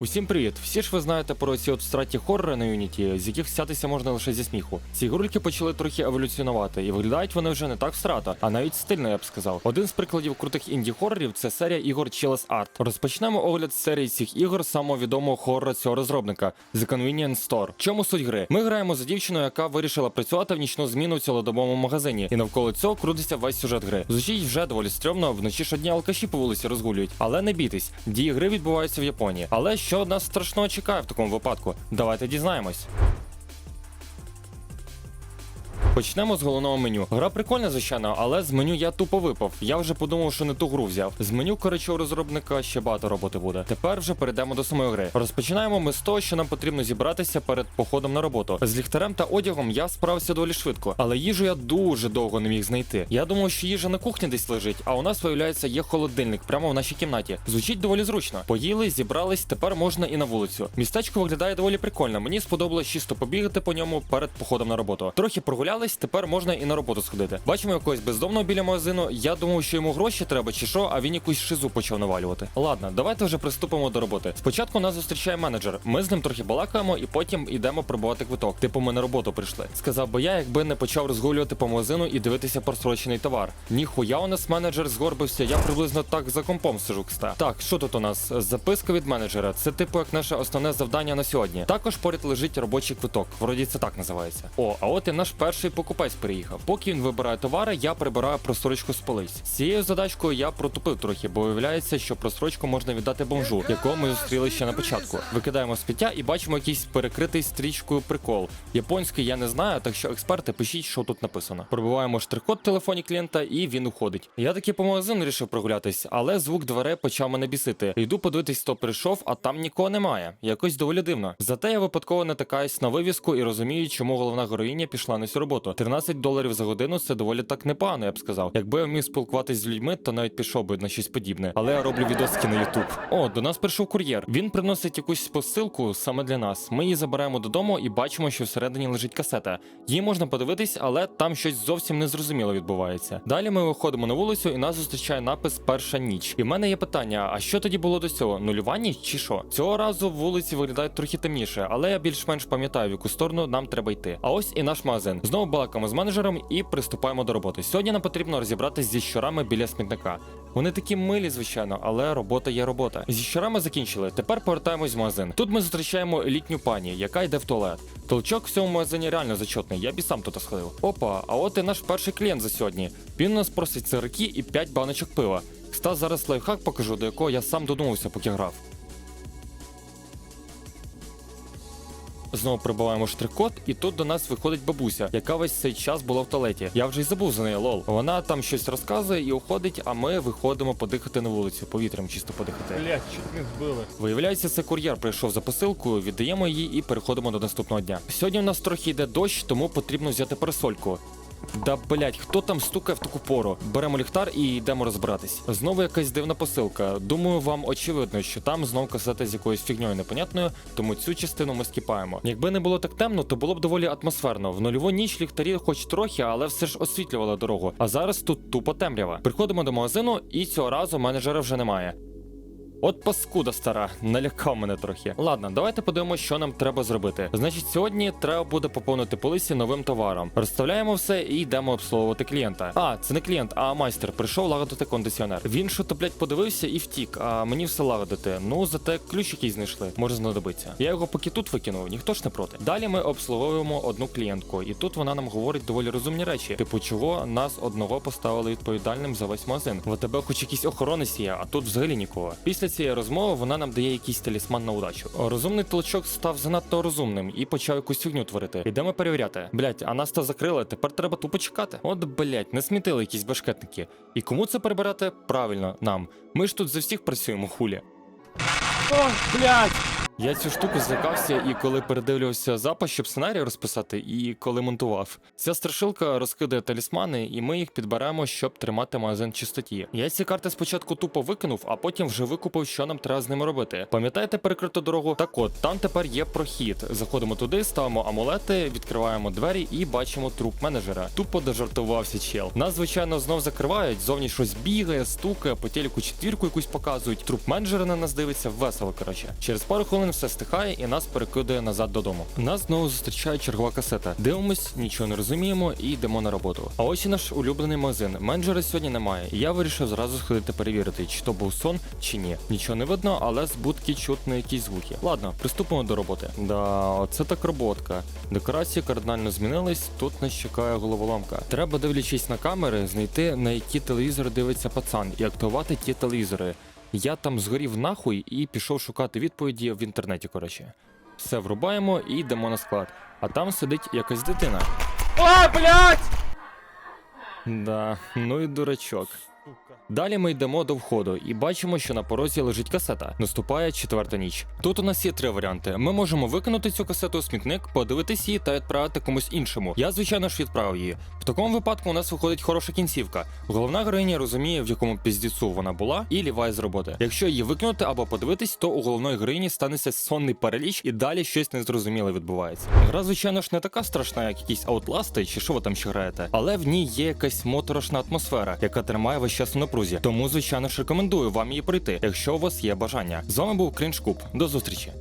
Усім привіт! Всі ж ви знаєте про ці от страті хоррори на Unity, з яких стятися можна лише зі сміху. Ці гурульки почали трохи еволюціонувати, і виглядають вони вже не так встрато, а навіть стильно, я б сказав. Один з прикладів крутих інді хоррорів це серія ігор Chill's Art. Розпочнемо огляд серії цих ігор самого відомого хоррора цього розробника The Convenience Store. Чому суть гри? Ми граємо за дівчину, яка вирішила працювати в нічну зміну в цілодобовому магазині, і навколо цього крутиться весь сюжет гри. Звучить вже доволі стрьомно, вночі ж одні алкаші по вулиці розгулюють, але не бійтесь, дії гри відбуваються в Японії. Але що нас страшного чекає в такому випадку? Давайте дізнаємось. Почнемо з головного меню. Гра прикольна, звичайно, але з меню я тупо випав. Я вже подумав, що не ту гру взяв. З меню коротше у розробника ще багато роботи буде. Тепер вже перейдемо до самої гри. Розпочинаємо ми з того, що нам потрібно зібратися перед походом на роботу. З ліхтарем та одягом я справився доволі швидко, але їжу я дуже довго не міг знайти. Я думав, що їжа на кухні десь лежить, а у нас виявляється є холодильник прямо в нашій кімнаті. Звучить доволі зручно. Поїли, зібрались, тепер можна і на вулицю. Містечко виглядає доволі прикольно. Мені сподобалось чисто побігати по ньому перед походом на роботу. Трохи прогулялись, тепер можна і на роботу сходити. Бачимо якогось бездомного біля магазину. Я думав, що йому гроші треба чи що, а він якусь шизу почав навалювати. Ладно, давайте вже приступимо до роботи. Спочатку нас зустрічає менеджер. Ми з ним трохи балакаємо і потім йдемо пробувати квиток. Типу, ми на роботу прийшли. Сказав би я, якби не почав розгулювати по магазину і дивитися просрочений товар. Ніхуя у нас менеджер згорбився. Я приблизно так за компом сижу кста. Так, що тут у нас? Записка від менеджера. Це типу як наше основне завдання на сьогодні. Також поряд лежить робочий квиток. Вроді це так називається. О, а от і наш перший покупець приїхав. Поки він вибирає товари, я прибираю просрочку з полиць. З цією задачкою я протупив трохи, бо виявляється, що просрочку можна віддати бомжу, якого ми зустріли ще на початку. Викидаємо сміття і бачимо якийсь перекритий стрічкою прикол. Японський я не знаю, так що експерти пишіть, що тут написано. Пробиваємо штрих-код в телефоні клієнта, і він уходить. Я таки по магазину вирішив прогулятись, але звук дверей почав мене бісити. Йду подивитись, хто прийшов, а там нікого немає. Якось доволі дивно. Зате я випадково натикаюсь на вивіску і розумію, чому головна героїня пішла на цю роботу. 13 доларів за годину це доволі так непогано, я б сказав. Якби я вмів спілкуватись з людьми, то навіть пішов би на щось подібне. Але я роблю відоски на Ютуб. О, до нас прийшов кур'єр. Він приносить якусь посилку саме для нас. Ми її забираємо додому і бачимо, що всередині лежить касета. Її можна подивитись, але там щось зовсім незрозуміло відбувається. Далі ми виходимо на вулицю, і нас зустрічає напис Перша ніч. І в мене є питання: а що тоді було до цього? Нульова ніч чи що? Цього разу вулиці виглядають трохи темніше, але я більш-менш пам'ятаю, в яку сторону нам треба йти. А ось і наш магазин. Знову балакаємо з менеджером і приступаємо до роботи. Сьогодні нам потрібно розібратись зі щурами біля смітника. Вони такі милі, звичайно, але робота є робота. Зі щурами закінчили. Тепер повертаємось в магазин. Тут ми зустрічаємо літню пані, яка йде в туалет. Толчок в цьому магазині реально зачетний, я б і сам тут сходив. Опа, а от і наш перший клієнт за сьогодні. Він у нас просить сирки і 5 баночок пива. Кста зараз лайфхак покажу, до якого я сам додумався, поки грав. Знову прибуваємо штрих-код, і тут до нас виходить бабуся, яка весь цей час була в туалеті. Я вже й забув за неї, лол. Вона там щось розказує і уходить, а ми виходимо подихати на вулицю, повітрям чисто подихати. Блять, чуть не збили. Виявляється, це кур'єр прийшов за посилкою, віддаємо її і переходимо до наступного дня. Сьогодні у нас трохи йде дощ, тому потрібно взяти парасольку. Да блять, хто там стукає в таку пору? Беремо ліхтар і йдемо розбиратись. Знову якась дивна посилка. Думаю, вам очевидно, що там знов касета з якоюсь фігньою непонятною, тому цю частину ми скіпаємо. Якби не було так темно, то було б доволі атмосферно. В нульову ніч ліхтарі, хоч трохи, але все ж освітлювали дорогу. А зараз тут тупо темрява. Приходимо до магазину, і цього разу менеджера вже немає. От паскуда стара, налякав мене трохи. Ладно, давайте подивимося, що нам треба зробити. Значить, сьогодні треба буде поповнити полиці новим товаром. Розставляємо все і йдемо обслуговувати клієнта. А, це не клієнт, а майстер прийшов лагодити кондиціонер. Він що то, блядь, подивився і втік, а мені все лагодити. Ну, зате ключ який знайшли, може знадобиться. Я його поки тут викинув, ніхто ж не проти. Далі ми обслуговуємо одну клієнтку, і тут вона нам говорить доволі розумні речі. Типу, чого нас одного поставили відповідальним за весь магазин. В тебе хоч якийсь охоронець є, а тут взагалі нікого. Після цієї розмови вона нам дає якийсь талісман на удачу. Розумний толчок став занадто розумним і почав якусь фігню творити. Йдемо перевіряти. Блять, а нас то закрили, тепер треба тупо чекати. От блять, не смітили якісь башкетники. І кому це перебирати? Правильно, нам. Ми ж тут за всіх працюємо хулі. О, блять! Я цю штуку злякався і коли передивлювався запис, щоб сценарій розписати, і коли монтував. Ця страшилка розкидає талісмани, і ми їх підберемо, щоб тримати магазин чистоті. Я ці карти спочатку тупо викинув, а потім вже викупив, що нам треба з ними робити. Пам'ятаєте перекриту дорогу? Так от, там тепер є прохід. Заходимо туди, ставимо амулети, відкриваємо двері і бачимо труп менеджера. Тупо дожартувався чел. Нас, звичайно, знов закривають, зовні щось бігає, стукає, по телеку четвірку якусь показують. Труп менеджера на нас дивиться весело. Коротше, через пару хвилин все стихає і нас перекидує назад додому. Нас знову зустрічає чергова касета. Дивимось, нічого не розуміємо і йдемо на роботу. А ось і наш улюблений магазин. Менеджера сьогодні немає. Я вирішив зразу сходити перевірити, чи то був сон, чи ні. Нічого не видно, але з будки чутно якісь звуки. Ладно, приступимо до роботи. Да, оце так роботка. Декорації кардинально змінились. Тут нас чекає головоломка. Треба, дивлячись на камери, знайти на які телевізори дивиться пацан і активувати ті телевізори. Я там згорів нахуй і пішов шукати відповіді в інтернеті. Коротше, все врубаємо і йдемо на склад. А там сидить якась дитина. О, блядь! Да, ну і дурачок. Далі ми йдемо до входу і бачимо, що на порозі лежить касета. Наступає четверта ніч. Тут у нас є три варіанти. Ми можемо викинути цю касету у смітник, подивитись її та відправити комусь іншому. Я, звичайно ж, відправив її. В такому випадку у нас виходить хороша кінцівка. Головна героїня розуміє, в якому піздіцу вона була, і ліває з роботи. Якщо її викинути або подивитись, то у головної героїні станеться сонний параліч і далі щось незрозуміле відбувається. Гра, звичайно ж, не така страшна, як якісь аутласти чи що ви там ще граєте, але в ній є якась моторошна атмосфера, яка тримає весь час у напрузі. Тому, звичайно ж, рекомендую вам її пройти, якщо у вас є бажання. З вами був Крінж Куб. До зустрічі.